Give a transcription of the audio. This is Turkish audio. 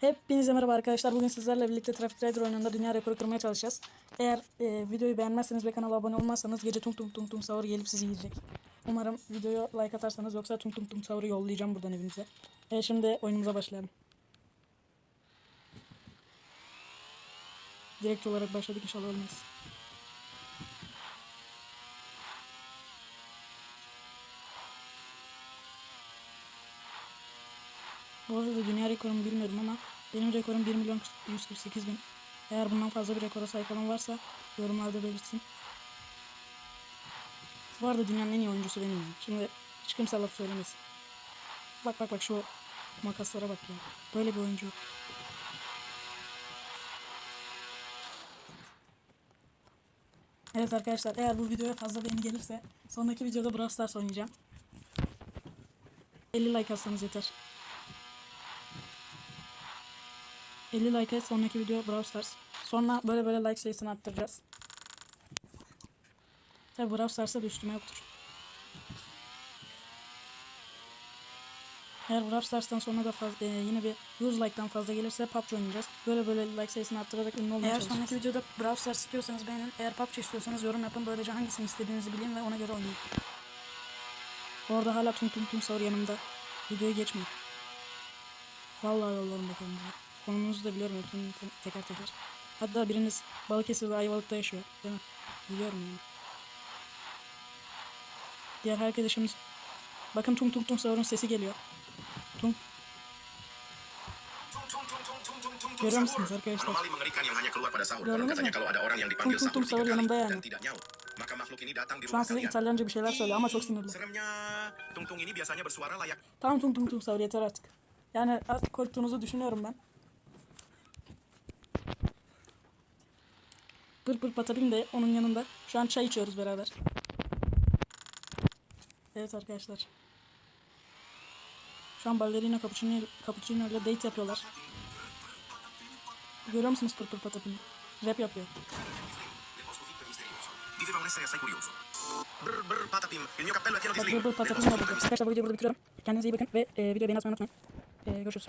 Hepinize merhaba arkadaşlar. Bugün sizlerle birlikte Traffic Rider oyununda dünya rekoru kırmaya çalışacağız. Eğer e, videoyu beğenmezseniz ve kanala abone olmazsanız gece tung tung tung tung sahur gelip sizi yiyecek. Umarım videoya like atarsanız yoksa tung tung tung sahuru yollayacağım buradan evinize. E, şimdi oyunumuza başlayalım. Direkt olarak başladık inşallah olmaz. Bu arada dünya rekorumu bilmiyorum ama benim rekorum 1 milyon 148 bin. Eğer bundan fazla bir rekora sahip olan varsa yorumlarda belirtsin. Bu arada dünyanın en iyi oyuncusu benim yani. Şimdi hiç kimse laf söylemesin. Bak bak bak şu makaslara bak ya. Böyle bir oyuncu. Evet arkadaşlar eğer bu videoya fazla beğeni gelirse sonraki videoda Brawl Stars oynayacağım. 50 like atsanız yeter. 50 like'a sonraki video Brawl Stars. Sonra böyle böyle like sayısını arttıracağız. Tabi Brawl Stars'ta da üstüme yoktur. Eğer Brawl Stars'tan sonra da fazla, e, yine bir 100 like'tan fazla gelirse PUBG oynayacağız. Böyle böyle like sayısını arttırarak ünlü olmaya Eğer sonraki videoda Brawl Stars istiyorsanız beğenin. Eğer PUBG istiyorsanız yorum yapın. Böylece hangisini istediğinizi bileyim ve ona göre oynayın. Bu arada hala tung tung tung sahur yanımda. Videoyu geçmeyin. Vallahi yollarım bakalım diye. Konumunuzu da biliyorum hepsini te- teker teker. Hatta biriniz Balıkesir'de Ayvalık'ta yaşıyor. Değil mi? Biliyorum yani. Diğer arkadaşımız Bakın tung tung tung sahurun sesi geliyor. Tung. Görüyor musunuz arkadaşlar? Tung sahur tung tiga sahur kali yanımda yani. maka makhluk ini datang di Şu an size. İtalyanca bir şeyler söylüyor ama çok sinirli. Tung tung ini biasanya bersuara layak Tamam tung tung tung sahur yeter artık. Yani artık korktuğunuzu düşünüyorum ben. Pır pır patapim de onun yanında. Şu an çay içiyoruz beraber. Evet arkadaşlar. Şu an ballerina cappuccino, cappuccino ile date yapıyorlar. Görüyor musunuz pır pır patapimi? Rap yapıyor. Brr brr patapim, il mio cappello è pieno di pır pır patapim. Arkadaşlar bu videoyu burada bitiriyorum. Kendinize iyi bakın ve e, videoyu beğeni atmayı unutmayın. E, görüşürüz.